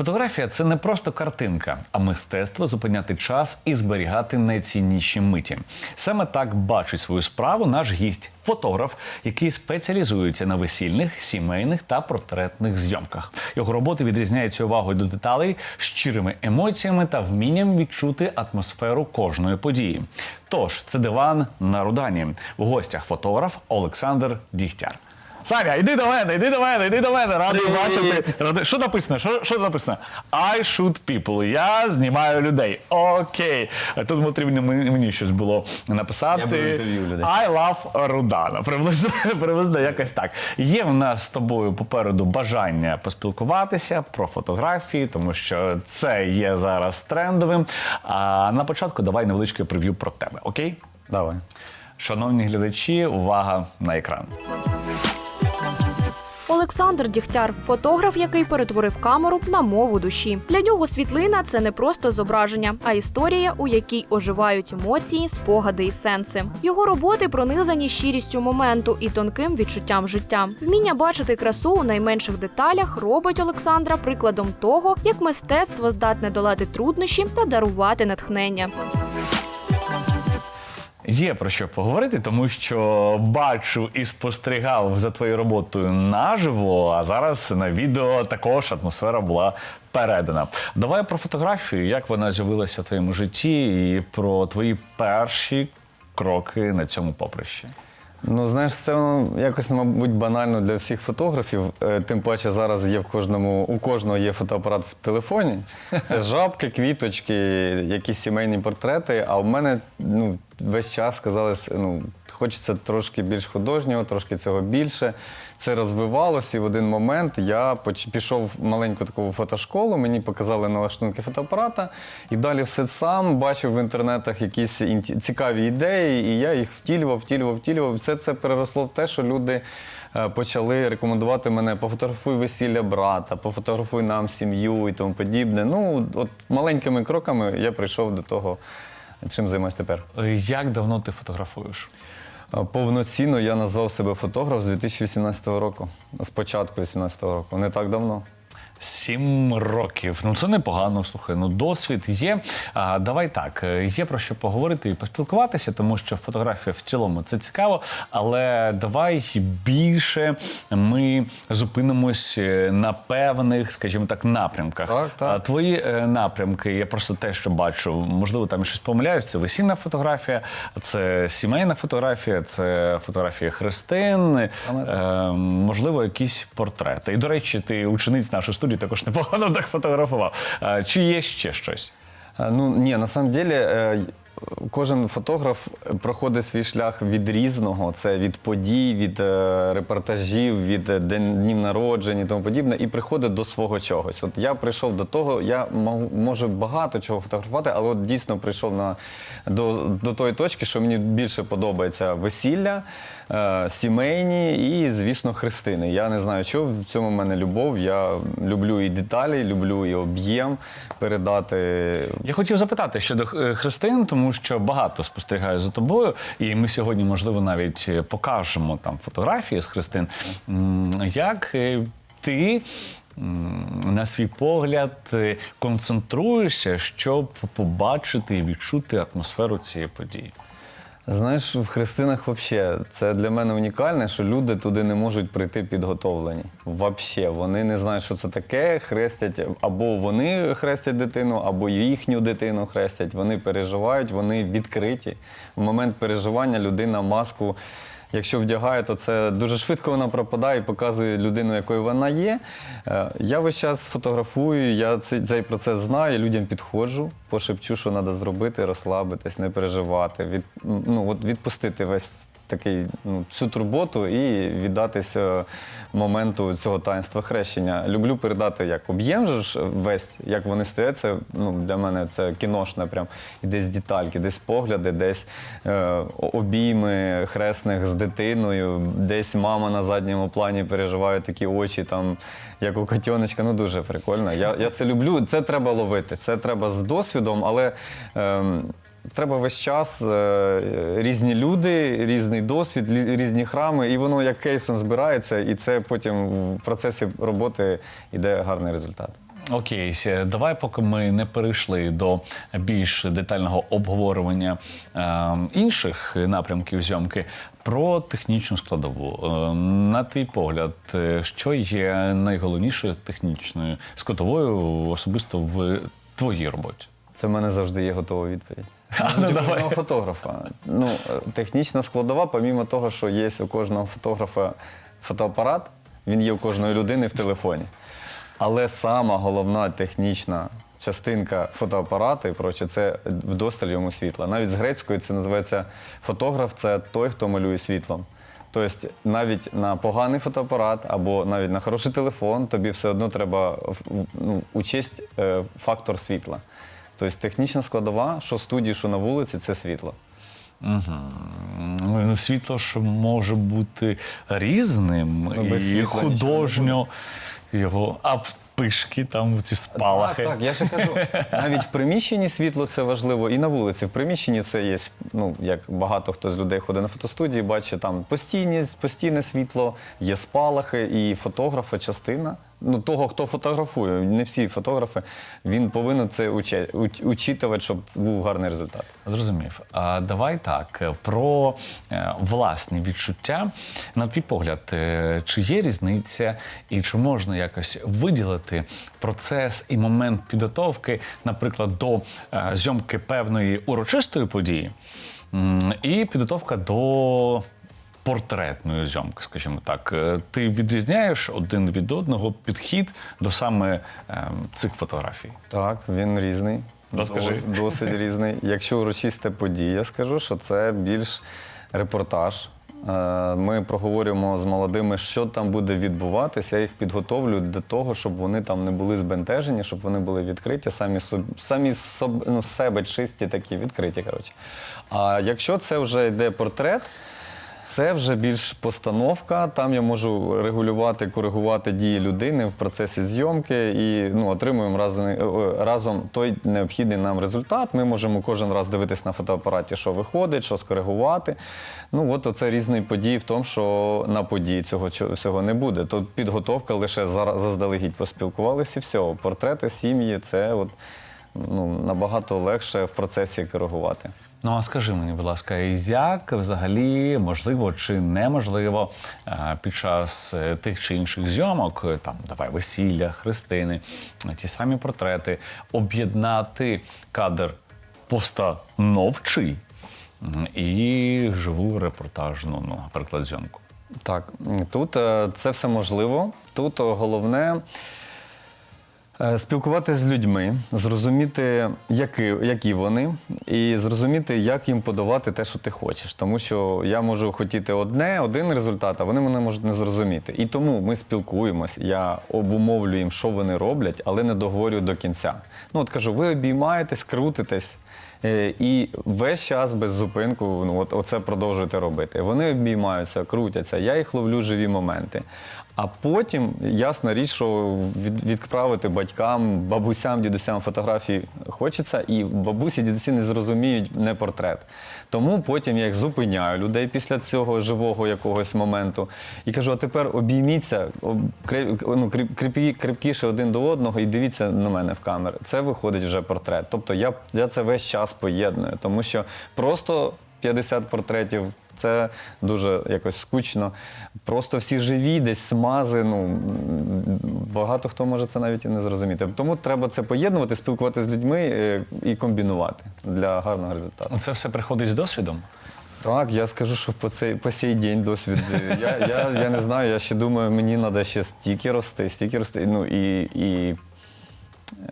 Фотографія це не просто картинка, а мистецтво зупиняти час і зберігати найцінніші миті. Саме так бачить свою справу наш гість, фотограф, який спеціалізується на весільних, сімейних та портретних зйомках. Його роботи відрізняються увагою до деталей, щирими емоціями та вмінням відчути атмосферу кожної події. Тож це диван на Рудані. В гостях фотограф Олександр Дігтяр. Саня, йди до мене, йди до мене, йди до мене. Радий бачити. Радий- Що написано? Що, що написано? I shoot people. Я знімаю людей. Окей. Тут потрібно мені щось було написати. Я беру інтерв'ю людей. I love Рудана. Приблизно, приблизно якось так. Є в нас з тобою попереду бажання поспілкуватися про фотографії, тому що це є зараз трендовим. А на початку давай невеличке прев'ю про тебе. Окей? Давай. Шановні глядачі, увага на екран. Олександр Дігтяр фотограф, який перетворив камеру на мову душі. Для нього світлина це не просто зображення, а історія, у якій оживають емоції, спогади і сенси. Його роботи пронизані щирістю моменту і тонким відчуттям життя. Вміння бачити красу у найменших деталях робить Олександра прикладом того, як мистецтво здатне долати труднощі та дарувати натхнення. Є про що поговорити, тому що бачу і спостерігав за твоєю роботою наживо, а зараз на відео також атмосфера була передана. Давай про фотографію, як вона з'явилася в твоєму житті, і про твої перші кроки на цьому поприщі. Ну, знаєш, це воно якось, мабуть, банально для всіх фотографів. Е, Тим паче зараз є в кожному, у кожного є фотоапарат в телефоні. Це жабки, квіточки, якісь сімейні портрети. А в мене ну, весь час сказали, ну, хочеться трошки більш художнього, трошки цього більше. Це розвивалося, і в один момент я пішов в маленьку таку фотошколу, мені показали налаштунки фотоапарата, і далі все сам бачив в інтернетах якісь цікаві ідеї, і я їх втілював, втілював, втілював. Все це переросло в те, що люди е, почали рекомендувати мене пофотографуй весілля брата, пофотографуй нам сім'ю і тому подібне. Ну, от маленькими кроками я прийшов до того, чим займаюся тепер. Е, Як давно ти фотографуєш? Повноцінно я назвав себе фотограф з 2018 року, з початку 2018 року, не так давно. Сім років. Ну це непогано. Слухай, ну досвід є. А, давай так, е, є про що поговорити і поспілкуватися, тому що фотографія в цілому це цікаво. Але давай більше ми зупинимось е, на певних, скажімо так, напрямках. Так, так. А твої е, напрямки, я просто те, що бачу, можливо, там щось помиляюсь. Це весільна фотографія, це сімейна фотографія, це фотографія хрестин, е, можливо, якісь портрети. І, до речі, ти учениць нашої студії також непогано так фотографував. Е, Чи є ще щось? Ну ні, на самом деле. е, Кожен фотограф проходить свій шлях від різного. Це від подій, від е, репортажів, від е, днів народжень і тому подібне, і приходить до свого чогось. От я прийшов до того, я можу багато чого фотографувати, але от дійсно прийшов на, до, до тої точки, що мені більше подобається весілля, е, сімейні і, звісно, хрестини. Я не знаю, що в цьому в мене любов. Я люблю і деталі, люблю і об'єм передати. Я хотів запитати щодо е, хрестин, тому що багато спостерігаю за тобою, і ми сьогодні, можливо, навіть е, покажемо там фотографії з хрестин. Як е, ти. На свій погляд е, концентруєшся, щоб побачити і відчути атмосферу цієї події. Знаєш, в хрестинах взагалі це для мене унікальне, що люди туди не можуть прийти підготовлені. Взагалі, вони не знають, що це таке. Хрестять або вони хрестять дитину, або їхню дитину хрестять. Вони переживають, вони відкриті. В момент переживання людина маску. Якщо вдягає, то це дуже швидко вона пропадає і показує людину, якою вона є. Е, Я весь час фотографую, я цей, процес знаю, людям підходжу, пошепчу, що треба зробити, розслабитись, не переживати, від, ну, от відпустити весь такий ну, всю турботу і віддатися моменту цього таїнства хрещення. Люблю передати як об'єм весь, як вони стоять. Це ну, для мене це кіношне, прям і десь детальки, десь погляди, десь е, обійми хресних з дитиною, десь мама на задньому плані переживає такі очі, там, як у котеночка. Ну дуже прикольно. Я, я це люблю. Це треба ловити. Це треба з досвідом, але. ем, Треба весь час е, різні люди, різний досвід, різні храми, і воно як кейсом збирається, і це потім в процесі роботи йде гарний результат. Окей, давай, поки ми не перейшли до більш детального обговорення е, інших напрямків зйомки, про технічну складову. Е, на твій погляд, е, що є найголовнішою технічною складовою особисто в твоїй роботі? Це в мене завжди є готова відповідь. ну, у давай. кожного фотографа. Ну, е, технічна складова, помімо того, що є у кожного фотографа фотоапарат, він є у кожної людини в телефоні. Але сама головна технічна частинка фотоапарату і проче, це вдосталь йому світла. Навіть з грецької це називається фотограф це той, хто малює світлом. Тобто навіть на поганий фотоапарат або навіть на хороший телефон тобі все одно треба ну, учесть е, фактор світла. Тобто технічна складова, що в студії, що на вулиці, це світло. Ну, Світло ж може бути різним Ну, без і світла художньо його, а пишки, там ці спалахи. Так, так, я ще кажу, навіть в приміщенні світло це важливо, і на вулиці. В приміщенні це є, ну, як багато хто з людей ходить на фотостудії, бачить там постійні, постійне світло, є спалахи, і фотографа частина. Ну, того, хто фотографує, не всі фотографи, він повинен це учитувати, щоб був гарний результат. Зрозумів. А давай так про е, власні відчуття. На твій погляд, е, чи є різниця, і чи можна якось виділити процес і момент підготовки, наприклад, до е, зйомки певної урочистої події, і підготовка до портретної зйомки, скажімо так. Е, Ти відрізняєш один від одного підхід до саме е, цих фотографій. Так, він різний. Розкажи. Досить різний. Якщо урочиста подія, я скажу, що це більш репортаж. Е, Ми проговорюємо з молодими, що там буде відбуватися. Я їх підготовлю до того, щоб вони там не були збентежені, щоб вони були відкриті, самі самі ну, себе чисті, такі відкриті. Коротше. А якщо це вже йде портрет, це вже більш постановка. Там я можу регулювати, коригувати дії людини в процесі зйомки і ну, отримуємо разом, е, е, разом той необхідний нам результат. Ми можемо кожен раз дивитись на фотоапараті, що виходить, що скоригувати. Ну от оце різні події в тому, що на події цього всього не буде. Тут підготовка лише заздалегідь поспілкувалися і все. Портрети, сім'ї це от, ну, набагато легше в процесі коригувати. Ну а скажи мені, будь ласка, як взагалі можливо чи неможливо е, під час е, тих чи інших зйомок, е, там давай весілля, хрестини, ті самі портрети, об'єднати кадр постановчий і живу репортажну, ну, наприклад, зйомку. Так, тут це все можливо. Тут головне спілкуватися з людьми, зрозуміти, які, які вони, і зрозуміти, як їм подавати те, що ти хочеш. Тому що я можу хотіти одне, один результат, а вони мене можуть не зрозуміти. І тому ми спілкуємось, я обумовлю їм, що вони роблять, але не договорю до кінця. Ну, от кажу, ви обіймаєтесь, крутитесь. Е, І весь час без зупинку ну, от, оце продовжуєте робити. Вони обіймаються, крутяться, я їх ловлю живі моменти. А потім ясна річ, що від, відправити батькам, бабусям, дідусям фотографії хочеться, і бабусі, дідусі не зрозуміють не портрет. Тому потім я їх зупиняю людей після цього живого якогось моменту і кажу: а тепер обійміться, об- ну, кріп- кріпкі- один до одного і дивіться на мене в камеру. Це виходить вже портрет. Тобто я, я це весь час поєдную, тому що просто 50 портретів. Це дуже якось скучно. Просто всі живі, десь смази. Ну багато хто може це навіть і не зрозуміти. Тому треба це поєднувати, спілкуватися з людьми е, і комбінувати для гарного результату. Це все приходить з досвідом. Так, я скажу, що по цей по сей день досвід. е, Я, я, я не знаю, я ще думаю, мені треба ще стільки рости, стільки рости. Ну і, і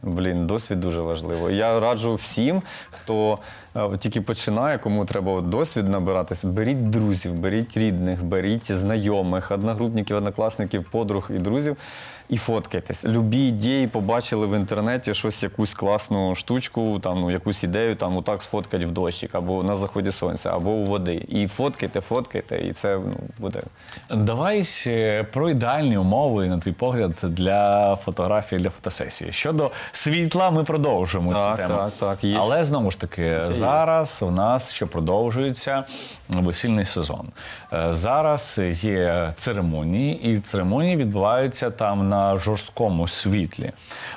блін, досвід дуже важливо. Я раджу всім, хто е, тільки починає, кому треба досвід набиратися. Беріть друзів, беріть рідних, беріть знайомих, одногрупників, однокласників, подруг і друзів. І фоткайтесь. Любі ідеї побачили в інтернеті щось, якусь класну штучку, там, ну, якусь ідею, там, отак сфоткать в дощик, або на заході сонця, або у води. І фоткайте, фоткайте, і це ну, буде. Давай е, про ідеальні умови, на твій погляд, для фотографії, для фотосесії. Щодо світла, ми продовжимо Так, цю тему. так, так, є. Але знову ж таки, зараз у нас ще продовжується весільний сезон. Е, Зараз є церемонії, і церемонії відбуваються там на на жорсткому світлі.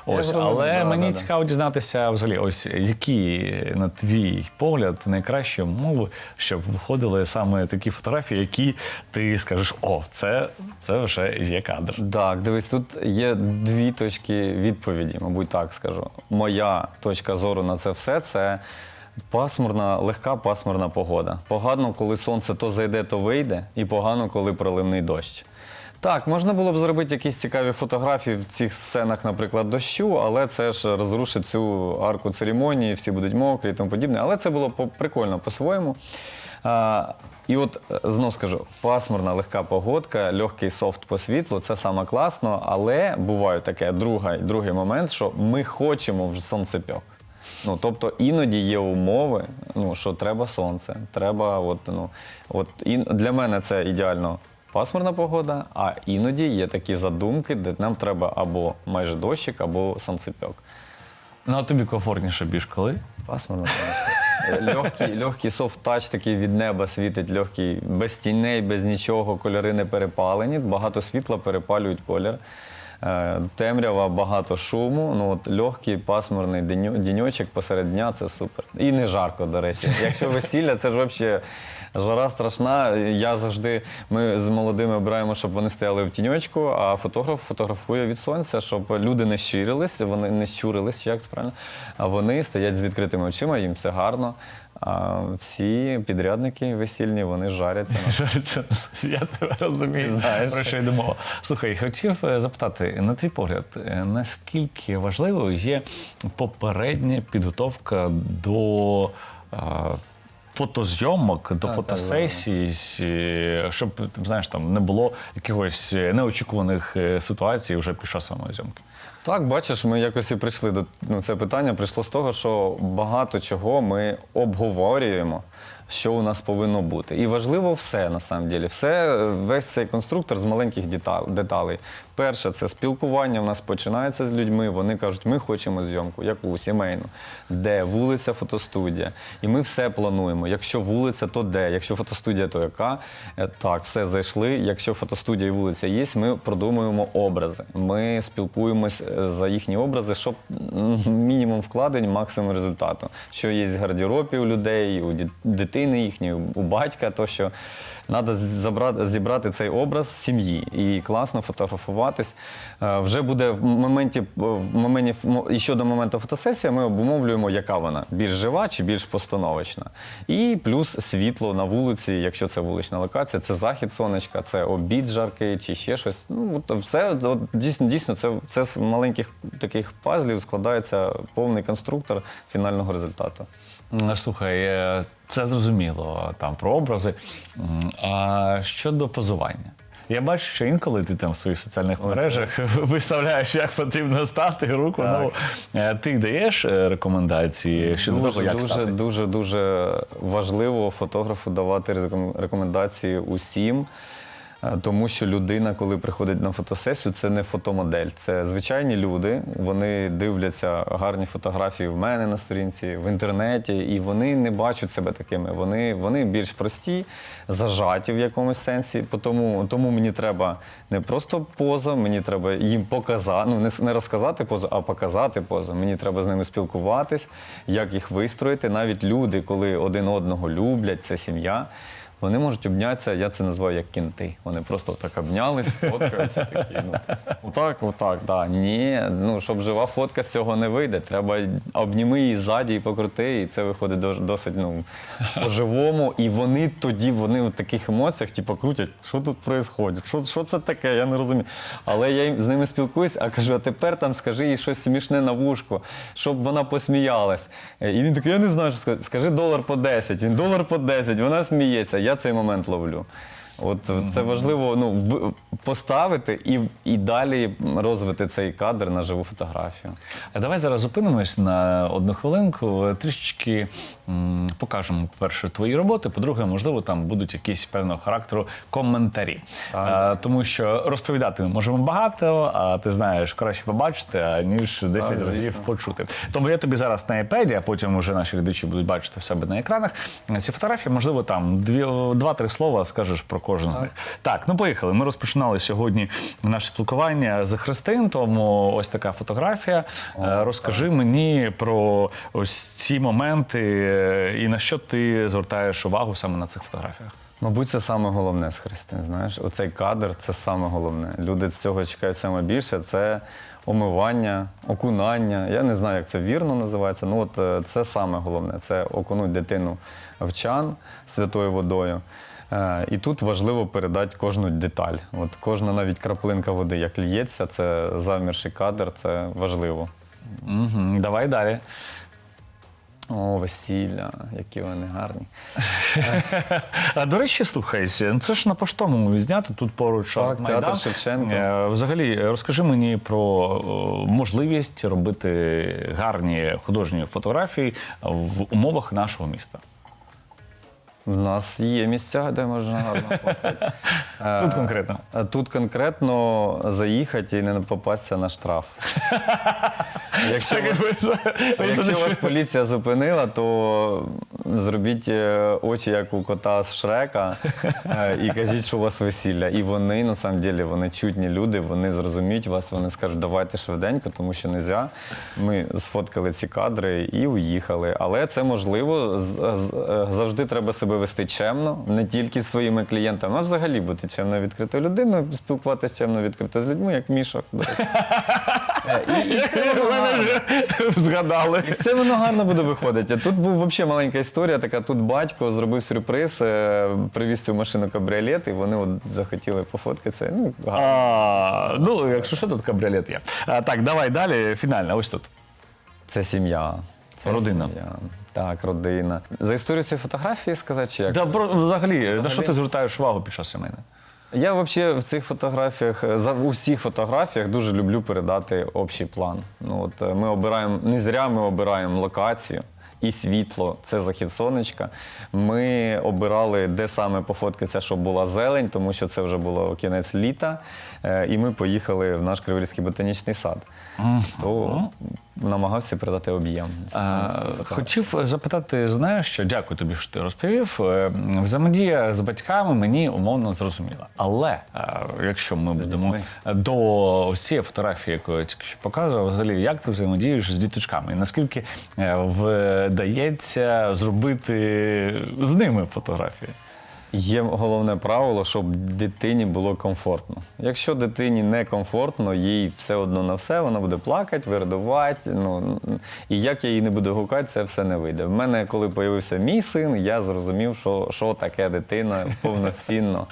Ось, але да, мені да, да. цікаво дізнатися, взагалі, ось які, на твій погляд, найкращі умови, щоб виходили саме такі фотографії, які ти скажеш, о, це, це вже є кадр. Так, дивись, тут є дві точки відповіді, мабуть, так скажу. Моя точка зору на це все це пасмурна, легка пасмурна погода. Погано, коли сонце то зайде, то вийде, і погано, коли проливний дощ. Так, можна було б зробити якісь цікаві фотографії в цих сценах, наприклад, дощу, але це ж розрушить цю арку церемонії, всі будуть мокрі і тому подібне. Але це було прикольно по-своєму. А, і от е, знов скажу, пасмурна, легка погодка, легкий софт по світлу це саме класно, але буває таке друга, другий момент, що ми хочемо вже сонцепьок. Ну, тобто іноді є умови, ну, що треба сонце, треба, от, ну, от, і для мене це ідеально пасмурна погода, а іноді є такі задумки, де нам треба або майже дощик, або сонцепьок. Ну, а тобі комфортніше більш коли? Пасмурно, звісно. Легкий, легкий софт-тач такий від неба світить, легкий, без тіней, без нічого, кольори не перепалені. Багато світла перепалюють колір. Е, Темрява, багато шуму. Ну от легкий пасмурний діньочок посеред дня це супер. І не жарко, до речі. Якщо весілля, це ж взагалі жара страшна. Я завжди ми з молодими обираємо, щоб вони стояли в тіньочку, а фотограф фотографує від сонця, щоб люди не щурились, вони не щурились, як це правильно. А вони стоять з відкритими очима, їм все гарно. А всі підрядники весільні, вони жаряться на Жариться. Я тебе розумію, Знаєш. про що йде мова. Слухай, хотів е, запитати, на твій погляд, е, наскільки важливою є попередня підготовка до е, фотозйомок, до Так, фотосесій, е, щоб знаєш, там не було якихось неочікуваних ситуацій вже під час самої зйомки? Так, бачиш, ми якось і прийшли до ну, це питання. Прийшло з того, що багато чого ми обговорюємо, що у нас повинно бути. І важливо все на самом деле. Все, е, весь цей конструктор з маленьких детал- деталей. Перше, це спілкування. У нас починається з людьми. Вони кажуть, ми хочемо зйомку, яку сімейну, де вулиця, фотостудія. І ми все плануємо. Якщо вулиця, то де? Якщо фотостудія, то яка? Е, Так, все зайшли. Якщо фотостудія і вулиця є, ми продумуємо образи. Ми спілкуємось е, за їхні образи, щоб мінімум вкладень, максимум результату. Що є з гардеробі у людей, у дитини їхньої, у батька, то що треба забрати, зібрати цей образ сім'ї і класно фотографуватись. Е, Вже буде в моменті, в моменті і щодо моменту фотосесії, ми обумовлюємо, яка вона більш жива чи більш постановочна. І плюс світло на вулиці, якщо це вулична локація, це захід сонечка, це обід жаркий чи ще щось. Ну от все от, дійсно, дійсно, це, це з маленьких таких пазлів складається повний конструктор фінального результату. Слухай, е, це зрозуміло там про образи. А щодо позування. Я бачу, що інколи ти там в своїх соціальних мережах виставляєш, як потрібно стати руку. Ну, е, ти даєш е, рекомендації щодо того, Дуже, як дуже, стати? дуже, дуже важливо фотографу давати реком- рекомендації усім. Е, Тому що людина, коли приходить на фотосесію, це не фотомодель, це звичайні люди. Вони дивляться гарні фотографії в мене на сторінці, в інтернеті, і вони не бачать себе такими. Вони, вони більш прості, зажаті в якомусь сенсі. Тому, тому мені треба не просто поза, мені треба їм показати, ну не, не розказати позу, а показати позу. Мені треба з ними спілкуватись, як їх вистроїти. Навіть люди, коли один одного люблять, це сім'я. Вони можуть обнятися, я це називаю як кінти. Вони просто так обнялись, фоткаються такі. Ну, отак, отак, да. Ні, ну щоб жива фотка з цього не вийде. Треба обніми її ззаді і покрути, і це виходить досить ну, по-живому. І вони тоді вони в таких емоціях, типу, крутять, що тут відбувається, що, що це таке, я не розумію. Але я з ними спілкуюсь, а кажу, а тепер там скажи їй щось смішне на вушко, щоб вона посміялась. Е, І він такий, я не знаю, що сказати. Скажи долар по 10. Він долар по 10, вона сміється. Я цей момент ловлю. От це важливо ну, в- поставити і, і далі розвити цей кадр на живу фотографію. А Давай зараз зупинимось на одну хвилинку, трішечки м, покажемо, по-перше, твої роботи. По-друге, можливо, там будуть якісь певного характеру коментарі. А, тому що розповідати ми можемо багато, а ти знаєш, краще побачити, ніж 10 звісно. разів почути. Тому я тобі зараз на iPad, а потім вже наші глядачі будуть бачити в себе на екранах. Ці фотографії, можливо, там дві- два-три слова скажеш про кожен з них. Так, ну поїхали. Ми розпочинали сьогодні наше спілкування з Христин, тому ось така фотографія. Е, Розкажи мені про ось ці моменти е, і на що ти звертаєш увагу саме на цих фотографіях. Мабуть, це саме головне з Христин. Знаєш, оцей кадр це саме головне. Люди з цього чекають саме більше. Це омивання, окунання. Я не знаю, як це вірно називається. Ну от е, це саме головне. Це окунуть дитину в чан святою водою. Е, І тут важливо передати кожну деталь. От кожна навіть краплинка води, як лється, це замірший кадр, це важливо. Угу. Давай далі. О, весілля, які вони гарні. А до речі, слухайся, ну це ж на поштовому знято тут поруч. Так, Майдан. театр Шевченка. Е, Взагалі, розкажи мені про можливість робити гарні художні фотографії в умовах нашого міста. У нас є місця, де можна гарно фоткати. Е, Тут конкретно. Тут конкретно заїхати і не попастися на штраф. Якщо вас, якщо вас поліція зупинила, то зробіть е, очі, як у кота з Шрека, е, і кажіть, що у вас весілля. І вони, на самом деле, вони чутні люди, вони зрозуміють вас, вони скажуть, давайте швиденько, тому що не можна. Ми сфоткали ці кадри і уїхали. Але це можливо. Е, Завжди треба себе вести чемно, не тільки з своїми клієнтами, а взагалі бути чемно відкритою людиною, спілкуватися чемно відкрито з людьми, як мішок. Е, І, і все воно гарно. Згадали. І все воно гарно буде виходити. Тут був взагалі маленька історія. Така тут батько зробив сюрприз, е, привіз цю машину кабріолет, і вони от захотіли пофоткатися. Ну, гарно. А, ну, якщо що, тут кабріолет є. А, так, давай далі. Фінальна, ось тут. Це сім'я. Це Родина. Сім'я. Так, родина. За історію цієї фотографії сказати, чи як? Да, про- взагалі, на що ти звертаєш увагу під час сімейної? Я взагалі в цих фотографіях, е, за у всіх фотографіях дуже люблю передати общий план. Ну от е, ми обираємо не зря ми обираємо локацію. І світло, це захід сонечка. Ми обирали, де саме пофоткатися, щоб була зелень, тому що це вже було кінець літа. Е, І ми поїхали в наш Криворізький ботанічний сад. То намагався передати об'єм. Хотів запитати, знаєш що? Дякую тобі, що ти розповів. Е, Взаємодія з батьками мені умовно зрозуміла. Але якщо ми будемо до ось цієї фотографії, яку я тільки що показував, взагалі, як ти взаємодієш з діточками? І наскільки е, вдається зробити з ними фотографії? Є головне правило, щоб дитині було комфортно. Якщо дитині не комфортно, їй все одно на все, вона буде плакати, вирадувати. Ну, і як я її не буду гукати, це все не вийде. В мене, коли з'явився мій син, я зрозумів, що, що таке дитина повноцінно.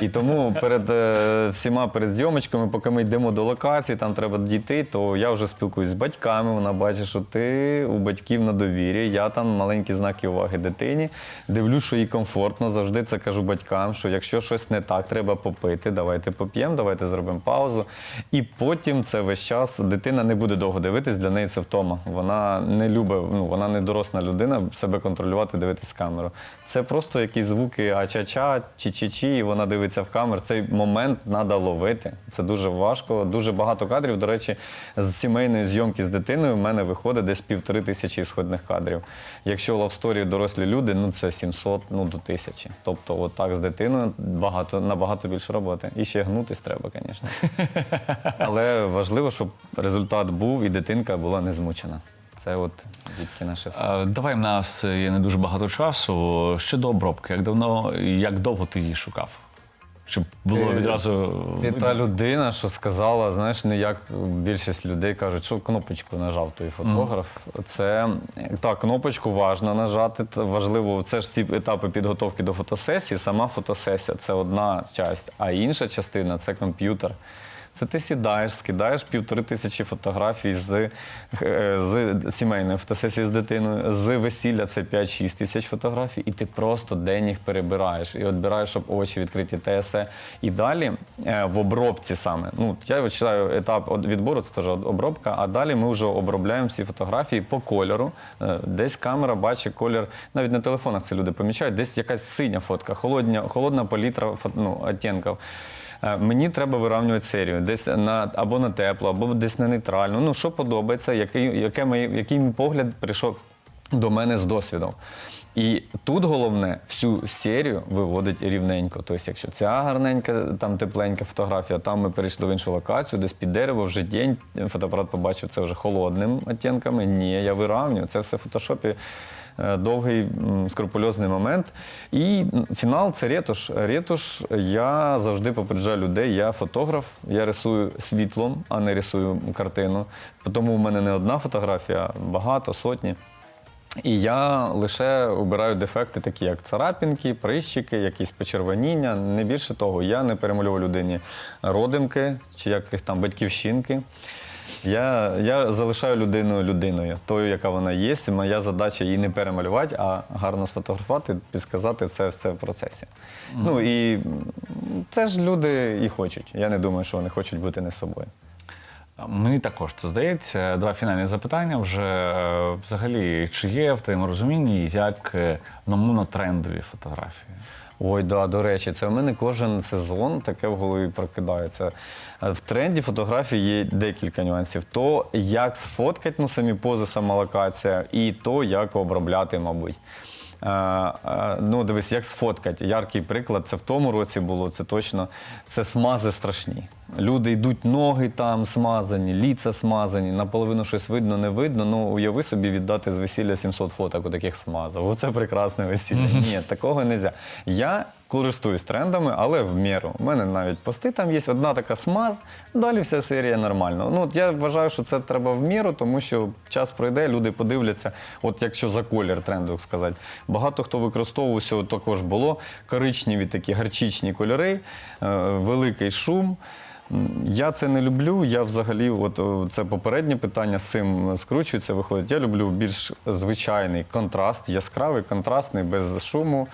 І тому перед е, всіма перед зйомочками, поки ми йдемо до локації, там треба дійти, то я вже спілкуюсь з батьками. Вона бачить, що ти у батьків на довірі. Я там маленькі знаки уваги дитині. Дивлюсь, що їй комфортно. Завжди це кажу батькам, що якщо щось не так, треба попити, давайте поп'ємо, давайте зробимо паузу. І потім це весь час дитина не буде довго дивитись, для неї це втома. Вона не любить, ну вона не доросла людина, себе контролювати, дивитись камеру. Це просто якісь звуки а-ча-ча, чи-чи-чи, і вона дивиться в камеру. Цей момент треба ловити. Це дуже важко. Дуже багато кадрів. До речі, з сімейної зйомки з дитиною в мене виходить десь півтори тисячі ісходних кадрів. Якщо лавсторі дорослі люди, ну це 700 ну, до тисячі. Тобто, отак з дитиною багато, набагато більше роботи. І ще гнутись треба, звісно. Але важливо, щоб результат був і дитинка була не змучена. Це от дітки наше все. Давай в нас є не дуже багато часу. Ще до обробки, як давно як довго ти її шукав? Щоб було відразу Ти та людина, що сказала, знаєш, не як більшість людей кажуть, що кнопочку нажав той фотограф. Це та кнопочку важно нажати. Важливо, це ж всі етапи підготовки до фотосесії. Сама фотосесія це одна часть, а інша частина це комп'ютер. Це ти сідаєш, скидаєш півтори тисячі фотографій з, е, з сімейної фотосесії з дитиною, з весілля це 5-6 тисяч фотографій, і ти просто день їх перебираєш і відбираєш, щоб очі відкриті ТСЕ. І далі е, в обробці саме. Ну, я вважаю етап відбору, це теж обробка, а далі ми вже обробляємо всі фотографії по кольору. Е, Десь камера бачить колір, навіть на телефонах це люди помічають, десь якась синя фотка, холодня, холодна палітра ну, оттінків. Е, Мені треба вирівнювати серію, десь на або на тепло, або десь на нейтральну. Ну що подобається, який, яке мої, який мій погляд прийшов до мене з досвідом. І тут головне всю серію виводить рівненько. Тобто, якщо ця гарненька, там тепленька фотографія, там ми перейшли в іншу локацію, десь під дерево, вже день. Фотоапарат побачив це вже холодним оттінками. Ні, я виравнюю. Це все в фотошопі. Е, Довгий скрупульозний момент. І фінал це ретуш. Ретуш я завжди попереджаю людей. Я фотограф, я рисую світлом, а не рисую картину. Тому в мене не одна фотографія, а багато, сотні. І я лише обираю дефекти, такі як царапінки, прищики, якісь почервоніння. Не більше того, я не перемалюю людині родимки чи яких там батьківщинки. Я, я залишаю людину людиною, тою, яка вона є. І Моя задача її не перемалювати, а гарно сфотографувати, підсказати все, все в процесі. Ну і це ж люди і хочуть. Я не думаю, що вони хочуть бути не собою. Мені також це здається. Два фінальні запитання. Вже взагалі, чи є в твоєму розумінні як е, номуно трендові фотографії? Ой, да, до речі, це в мене кожен сезон таке в голові прокидається. Е, В тренді фотографії є декілька нюансів. То, як сфоткати, ну самі пози, сама локація, і то, як обробляти, мабуть. Е, е, ну, дивись, як сфоткати. Яркий приклад, це в тому році було, це точно. Це смази страшні. Люди йдуть, ноги там смазані, ліца смазані, наполовину щось видно, не видно. Ну, уяви собі віддати з весілля 700 фоток у таких смазок. Оце прекрасне весілля. Ні, такого не можна. Я користуюсь трендами, але в міру. У мене навіть пости там є одна така смаз, далі вся серія нормально. Ну, от я вважаю, що це треба в міру, тому що час пройде, люди подивляться, от якщо за колір тренду сказати. Багато хто використовував сього також було коричневі такі гарчичні кольори, е, великий шум. Я це не люблю. Я взагалі, от це попереднє питання з цим скручується, виходить. Я люблю більш звичайний контраст, яскравий, контрастний, без шуму.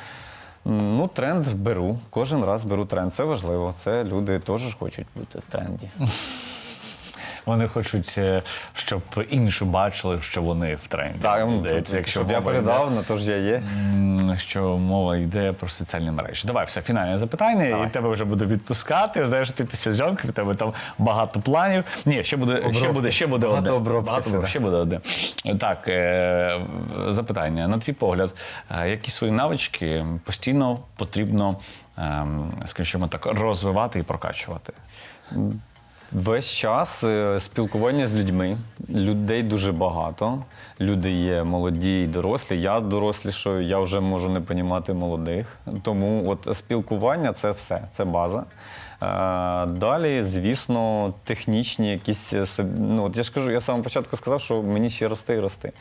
Ну, тренд беру. Кожен раз беру тренд. Це важливо. Це люди теж хочуть бути в тренді. Вони хочуть, е, щоб інші бачили, що вони в тренді. Так, ну, Здається, якщо щоб я передав, на то ж я є. Що мова йде про соціальні мережі. Давай все фінальне запитання, і тебе вже буду відпускати. Знаєш, ти після зйомки в тебе там багато планів. Ні, ще буде, ще буде, ще буде Багато одне. обробки Багато всегда. ще буде одне. Так, е, запитання. На твій погляд, е, які свої навички постійно потрібно, ем, скажімо так, розвивати і прокачувати? Весь час е, спілкування з людьми. Людей дуже багато. Люди є молоді і дорослі. Я дорослішою, я вже можу не понімати молодих. Тому от спілкування це все, це база. Е, Далі, звісно, технічні якісь. е, Ну, от я ж кажу, я з самого початку сказав, що мені ще рости і рости.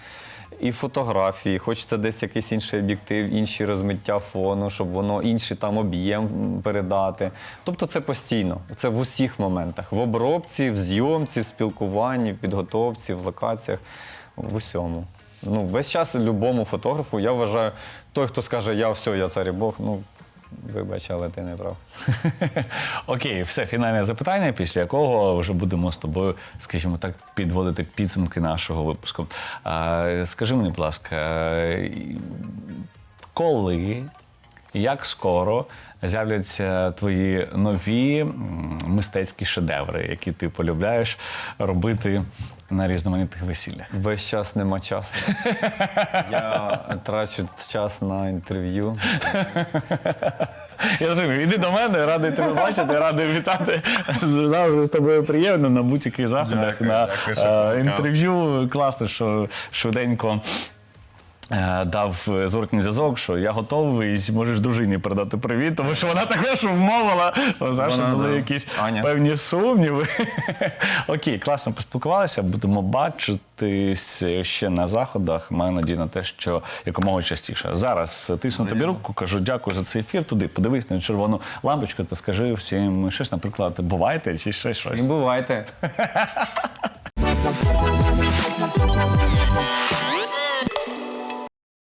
І фотографії, хочеться десь якийсь інший об'єктив, інші розмиття фону, щоб воно інший там об'єм передати. Тобто це постійно, це в усіх моментах: в обробці, в зйомці, в спілкуванні, в підготовці, в локаціях, в усьому. Ну, весь час любому фотографу я вважаю, той, хто скаже, я все, я цар і Бог, ну вибач, але ти не прав. Окей, все фінальне запитання, після якого вже будемо з тобою, скажімо так, підводити підсумки нашого випуску. А, скажи мені, будь ласка, е, коли, як скоро з'являться твої нові мистецькі шедеври, які ти полюбляєш робити на різноманітних весіллях? Весь час нема часу. Я трачу час на інтерв'ю. Я розумію, іди до мене, радий тебе бачити, радий вітати. Завжди з тобою приємно на будь-яких заходах, Дякую, на дякую, е, інтерв'ю. Класно, що швиденько. Е, дав е, зворотній зв'язок, що я готовий, і можеш дружині передати привіт, тому що вона також вмовила. Саша були да. якісь Аня. певні сумніви. Окей, класно поспілкувалися. Будемо бачитись ще на заходах. Маю надію на те, що якомога частіше. Зараз тисну тобі руку, кажу, дякую за цей ефір. Туди подивись на червону лампочку та скажи всім щось, наприклад, бувайте чи ще щось. Бувайте.